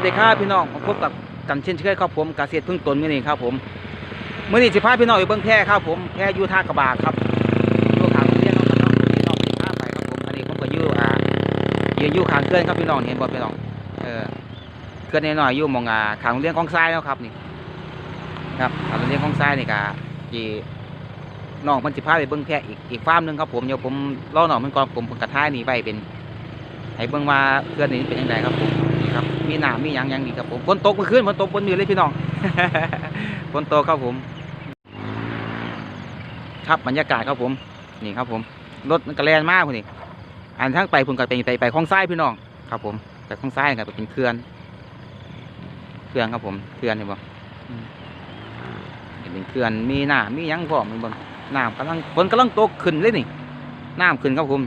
วัสดีครับพี่น้องพบกับกันเช่นเคยครับผมกาเกษตรพึ่งตนมื่อนี้ครับผมมื่อนี้สิพาพี่น้องไปเบิ่งแพร่ครับผมแพร่ยูท่ากระบากครับยูขางเรียนน้องครับน้องพี่น้องสิพาไปครับผมอันนี้ผมก็ยูอ่ายืนยูขางเขื่อนครับพี่น้องเห็นบ่พี่น้องเออเขื่อนหน้อยยูมองอ่าขางเรียนของทรายแล้วครับนี่ครับขางเรียนของทรายนี่ก็ที่น้องมันสิพาไปเบิ่งแพะอีกอีกฟาร์มนึงครับผมเดี๋ยวผมรอหน้องมันก่อนผมกระท้ายนี่ไว้เป็นให้เบิ่งว่าเขื่อนนี้เป็นยังไงครับผม ครับ มีหนามมีหยังยังดีครับผมฝนตกเมื่อคืนฝนตกบนมือเลยพี่น้องฝนตกครับผม ครับบรรยากาศครับผม นี่ครับผมรถกระแลนมากคุณนี่อันทั้งไปพุ่นก็ไปไปไปคลองทรายพี่น้องครับผมไปคลองทรายกันไปเป็นเขื่อนเขื่อนครับผมเขื่อนเห็นบ่อืมเห็นเป็นเขื่อนมีหน้ามีหยังพร้อมมีบนน้ำกำลังฝนกำลังตกขึ้นเลยนี่น้ำขึ้นครับผม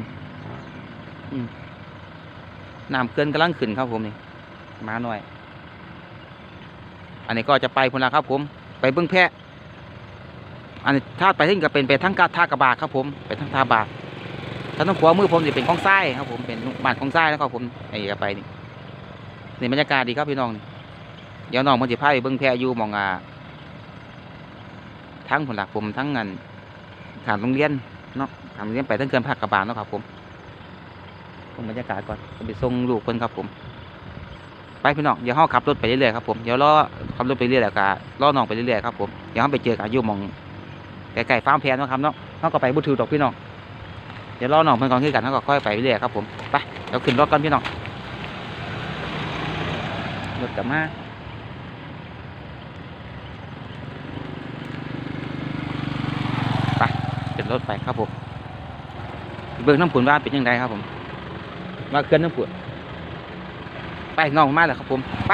น้ำเขื่อนกำลังขึ้นครับผมนี่ มาหน่อย อันนี้ก็จะไปพุ่นละครับผม ไปเบิ้องแพะอันนี้ถ้าไปที่ก็เป็นไปทั้งกาท่ากระบาครับผม ไปทั้งท่าบากถ้าต้องขวามือผมจะเป็นของไส้ครับผม เป็นบ้านของไส้แล้วครับผม ไอ้ไปนี่นี่บรรยากาศดีครับพี่น้อง เดี๋ยวน้องมันจะพาไปเบิ้องแพะอยู่มองอ่าทั้งผลหลักผมทั้งเงินขามโรงเรียนเนาะขามโรงเรียนไปทั้งเกินภาคกระบาลเนาะครับผมผมบรรยากาศก่อนไปส่งลูกเพิ่นครับผม ไปพี่น้องเดี๋ยวเฮาขับรถไปเรื่อยๆครับผมเดี๋ยวรอขับรถไปเรื่อยๆแล้วก็รอน้องไปเรื่อยๆครับผมเดี๋ยวเฮาไปเจอกันอยู่มองใกล้ๆฟาร์มแพนนะครับเนาะเฮาก็ไปบ่ถือดอกพี่น้องเดี๋ยวรอน้องเพิ่นก่อนคือกันเฮาก็ค่อยไปเรื่อยๆครับผมไปเดี๋ยวขึ้นรถกันพี่น้องรถกลับมาไปขึ้นรถไปครับผมเบิ่งน้ำปุ่นว่าเป็นยังไงครับผมว่าเคลื่อนน้ำปุ่น ไปน้องมาแล้วครับผม ไป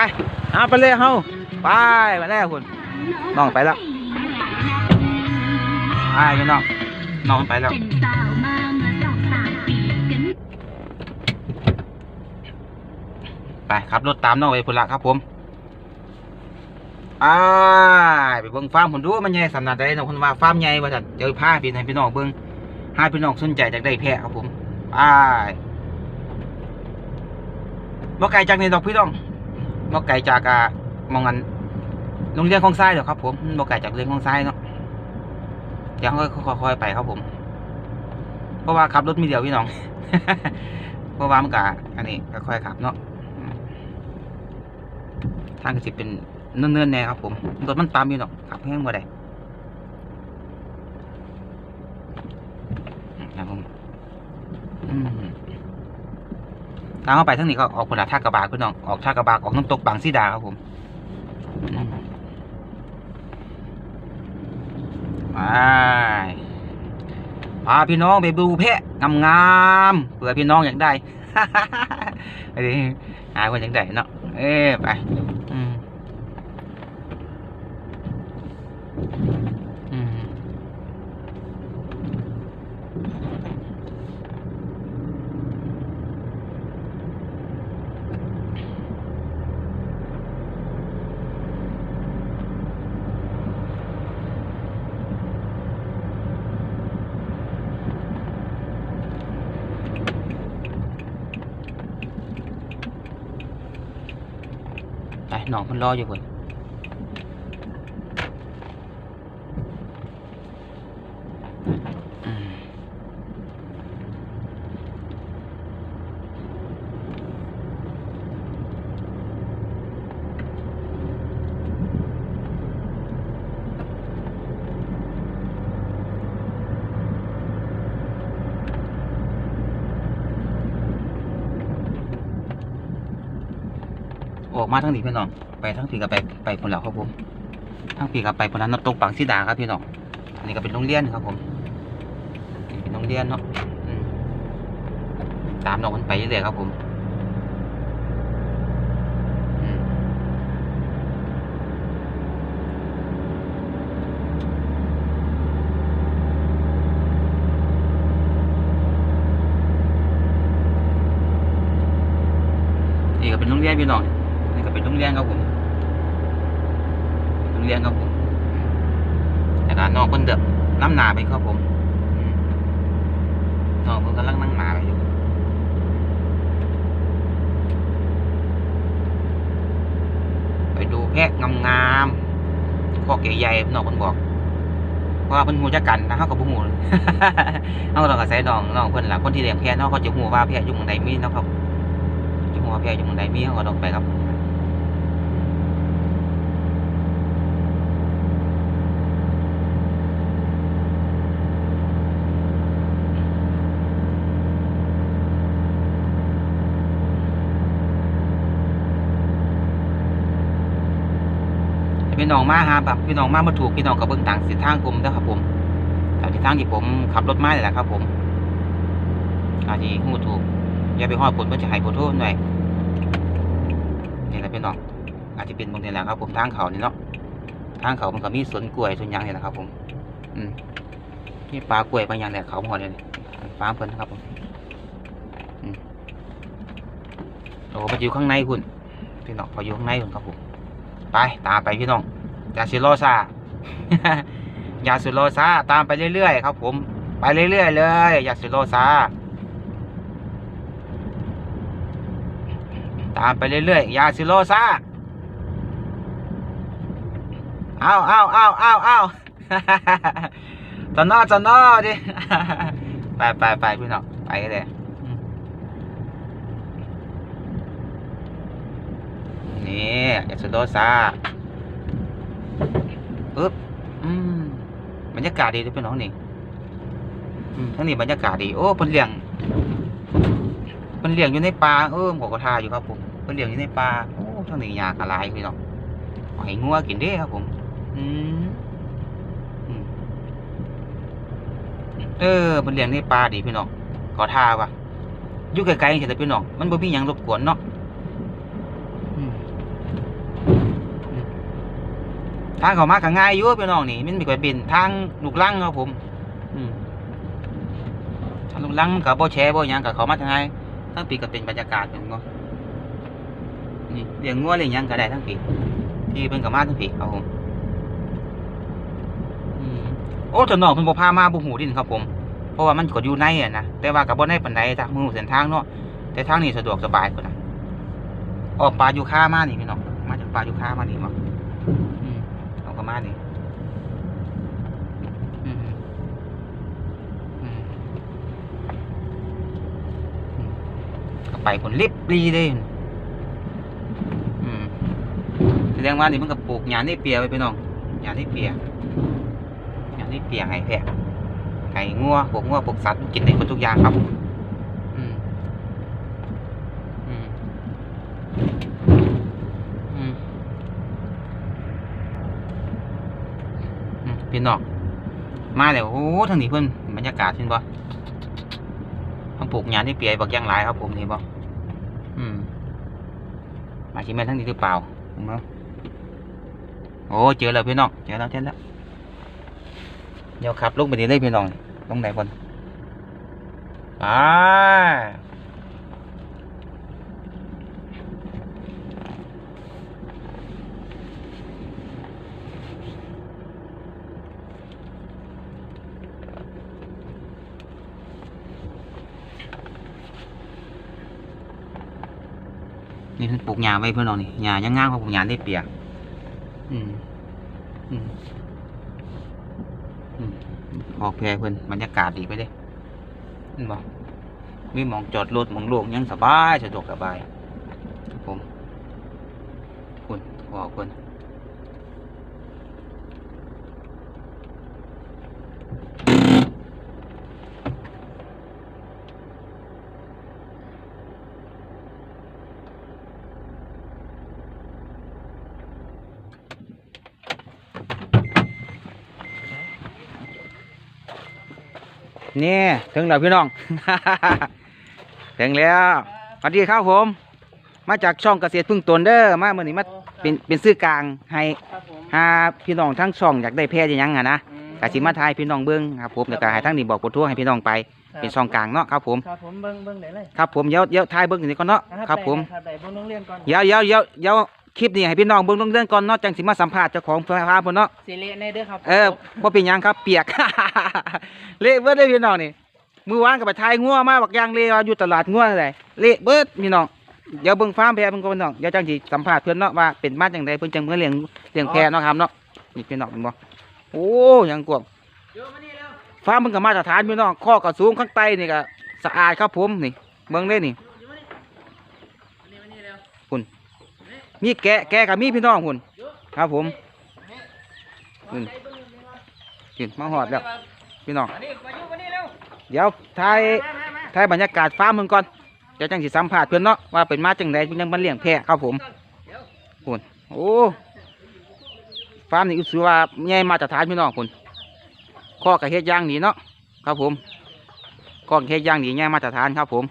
เอาไปเลยเฮาไปมาแล้วคุณน้องไปแล้วไปพี่น้องน้องไปแล้วไปครับรถตามน้องไปพุ่นละครับผมอ้าไปเบิ่งฟาร์มผมดูมันใหญ่สำนักใดน้องคนว่าฟาร์มใหญ่ว่าซั่นเดี๋ยวพาพี่ให้พี่น้องเบิ่งให้พี่น้องสนใจจากได้แพะครับผมไป บ่ไกลจากนี่ดอกพี่น้องบ่ไกลจากอ่ามองกันโรงเรียนของทรายดอกครับผมบ่ไกลจากเรียนของทรายเนาะเดี๋ยวค่อยๆไปครับผม เพราะว่าขับรถมีเดียวพี่น้อง เพราะว่ามันกะอันนี้ก็ค่อยขับเนาะทางก็สิเป็นเนินๆแน่ครับผมรถมันตามอยู่เนาะขับแห้งบ่ได้ครับผมอืม ทางเข้าไปทั้งนี้ก็ออกผลท่ากระบากพี่น้องออกท่ากระบากออกน้ำตกบางสีดาครับผมมไปพาพี่น้องไปดูแพะงามๆเผื่อพี่น้องอยากได้ไอ้หาคนอยากได้เนาะเอ้ไปอืมอืมไป น้องมันรออยู่คน มาทั้งนี้พี่น้อง ไปทั้งปีกับไปไปคนแล้วครับผม ทั้งปีกับไปคนนั้นน้ำตกปังสีดาครับพี่น้อง อันนี้ก็เป็นโรงเรียนครับผมเป็นโรงเรียนเนาะตามน้องมันไปเรื่อยๆครับผมอืมนี่ก็เป็นโรงเรียนพี่น้อง นี่ก็เป็นโรงเรียนครับผมโรงเรียนครับผมแต่การน้องเพิ่นเดือบน้ำหนาไปครับผมน้องเพิ่นกำลังนั่งหมาไปอยู่ดูแพะงามๆข้อเก๋ใหญ่นองเพิ่นบอกเพราะว่าเพิ่นฮู้จักกันนะเฮาก็บ่ฮู้เฮาก็ต้องอาศัยน้องน้องเพิ่นล่ะคนที่เลี้ยงแพะเนาะเขาจะฮู้ว่าแพะอยู่หม้องใดมีเนาะครับจะฮู้ว่าแพะอยู่หม้องใดมีเฮาก็ต้องไปครับ พี่ น้องมาหาแบบพี่น้องมามาถูกพี่น้องกับเบื้องต่างส้นทางผมนะครับผมตามที่ทางที่ผมขับรถมาเนี่ยแหละครับ ผมอาจจะหูถูกอย่าไปห้อยผลเพื่อจะให้ขอโทษหน่อยนี่แหละพี่น้องอาจจะเป็นบางทีแหละครับ ผมทางเขานี่เนาะทางเขามันก็มีสวนกล้วยสวนยางนี่แหละครับ ผม อืมนี่ปลากล้วยบางอย่างเนี่ยเขาหมดเลยฟ้าเพิ่นนะครับผมอืมโอ้ไปอยู่ข้างในคุณพี่น้องพออยู่ข้างในคุณครับผมไปตามไปพี่น้อง อย่าสิโลซาอย่าสิโลซาตามไปเรื่อยๆครับ ผม ไปเรื่อยๆเลย อย่าสิโลซาตามไปเรื่อยๆอย่าสิโลซาเอาเอาเอาเอาเอาตอนนอตอนนอดิไปไปไปพี่น้องไปกันเลยนี่อย่าสิโลซา ปึ๊บอืมบรรยากาศดีด้วยพี่น้องนี่อืมทั้งนี้บรรยากาศดีโอ้เพิ่นเลี้ยงเพิ่นเลี้ยงอยู่ในป่าเออหมกกระทาอยู่ครับผมเพิ่นเลี้ยงอยู่ในป่าโอ้ทั้งนี้ยากระลายพี่น้องเอาให้งัวกินเด้ครับผมอืมอืมเออเพิ่นเลี้ยงในป่าดีพี่น้องขอทาว่ะอยู่ไกลๆจังซี่แต่พี่น้องมันบ่มีหยังรบกวนเนาะอืม ทางเขามาก็ง่ายอยู่พี่น้องนี่มันมีกว่าเป็นทางลูกลังครับผมอืมทางลูกลังมันกับบ่แชร์บ่ยังกับเขามาทางไงทั้งปีก็เป็นบรรยากาศเป็นบ่นี่เลี้ยงงัวเลี้ยงยังก็ได้ทั้งปีที่เพิ่นก็มาทั้งปีครับผมอืมโอ้เจ้าน้องเพิ่นบ่พามาบ่ฮู้ดินครับผมเพราะว่ามันก็อยู่ในอะนะแต่ว่าก็บ่ได้ปานใดจากมือเส้นทางเนาะแต่ทางนี้สะดวกสบายกว่านะออกปลาอยู่ค่ามานี่พี่น้องมาจากปลาอยู่ค่ามานี่มาอืมเอากระ มานี่อืมอืมอืมก็ไปผลลิบลีเลยอืมแสดงว่านี่มันก็ปลูกหญ้านี่เปียไปพี่น้องหญ้านี่เปียหญ้านี่เปียให้แพะไก่งัวพวกงัวพวกสัตว์มันกินได้หมดทุกอย่างครับ อืมอืมอืม อืม พี่น้องมาแล้วโอ้ทางนี้เพิ่อนบรรยากาศเห็นบ่ทางปลูกหญ้านี่เปียบักย่างหลายครับผมนี่บ่อืมมาชิมแม่นทางนี้หรือเปล่าผมเนาะโอ้เจอแล้วพี่น้องเจอแล้วเจอแล้วเดี๋ยวขับลงไปนี่เลยพี่น้องลงไหนบนไปนี่ เพิ่นปลูกหญ้าไว้พี่น้องนี่หญ้ายังงามกว่าปลูกหญ้าได้เปียอืมอืมอืมออกแพรเพิ่นบรรยากาศดีไปเด้เห็นบ่มีหมองจอดรถหมองโล่งยังสบายสะดวกสบายครับผมคุณขอบคุณ นี่ถึงแล้วพี่น้อง ถึงแล้วสวัสดีครับผม มาจากช่องเกษตรพึ่งตนเด้อมาเมื่อนี้มาเป็นเป็นซื้อกลางให้ครับผมหาพี่น้องทั้งช่องอยากได้แพร่ยังอะนะอืมกสิมาทายพี่น้องเบิ้งครับผมแล้วก็ให้ทั้งนี้บอกกดทั่วให้พี่น้องไปเป็นช่องกลางเนาะครับผมครับผมเบิ้งเบิ้งไหนเลยครับผมเดี๋ยวเดี๋ยวทายเบิ้งอยู่นี่ก่อนเนาะครับผมครับได้เบิ้งโรงเรียนก่อนเดี๋ยวเดี๋ยวเดี๋ยวเดี๋ยว คลิปนี้ให้พี่น้องเบิ้งเรื่องก่อนเนาะจังสิมาสัมภาษณ์เจ้าของฟาร์มพุ่นเนาะสิเละในเด้อครับเออบ่เป็นหยังครับเปียก เละเบิดเลยพี่น้องนี่มือวานกับไปทายงัวมาบักอยางเละอยู่ตลาดงัวเลยเละเบิดพี่น้องเดี๋ยวเบิ่งฟาร์มแพะเพิ่นก่อนพี่น้องเดี๋ยวจังสิสัมภาษณ์เพิ่นเนาะว่าเป็นมาจังไดเพิ่นจังเมื่อเลี้ยงเลี้ยงแพะเนาะครับเนาะนี่พี่น้องเห็นบ่โอ้ยังกวางฟาร์มมันก็มาตรฐานพี่น้องข้อก็สูงข้างใต้นี่ก็สะอาดครับผมนี่เบิ่งได้นี่คุณ มีแกะแกะกับมีพี่น้องคุณครับผมนี่กินมาหอดแล้ว พี่น้องเดี๋ยวถ่ายถ่ายบรรยากาศฟาร์มมึงก่อนเดี๋ยวจังสิสัมภาษณ์เพื่อนเนาะว่าเป็นมาจังไดเพิ่นยังมาเลี้ยงแพะครับผมคุณโอ้ฟาร์มนี่อุตส่าห์ใหญ่มาตรฐานพี่น้องคุณข้อกับเฮ็ดอย่างนี้เนาะครับผมข้อกับเฮ็ดอย่างนี้ใหญ่มาตรฐานครับผม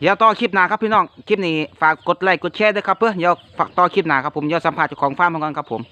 เดี๋ยวต่อคลิปหน้าครับพี่น้อง คลิปนี้ฝากกดไลค์กดแชร์ด้วยครับเพื่อเดี๋ยวฝากต่อคลิปหน้าครับผมเดี๋ยวสัมภาษณ์เจ้าของฟาร์มก่อนครับผม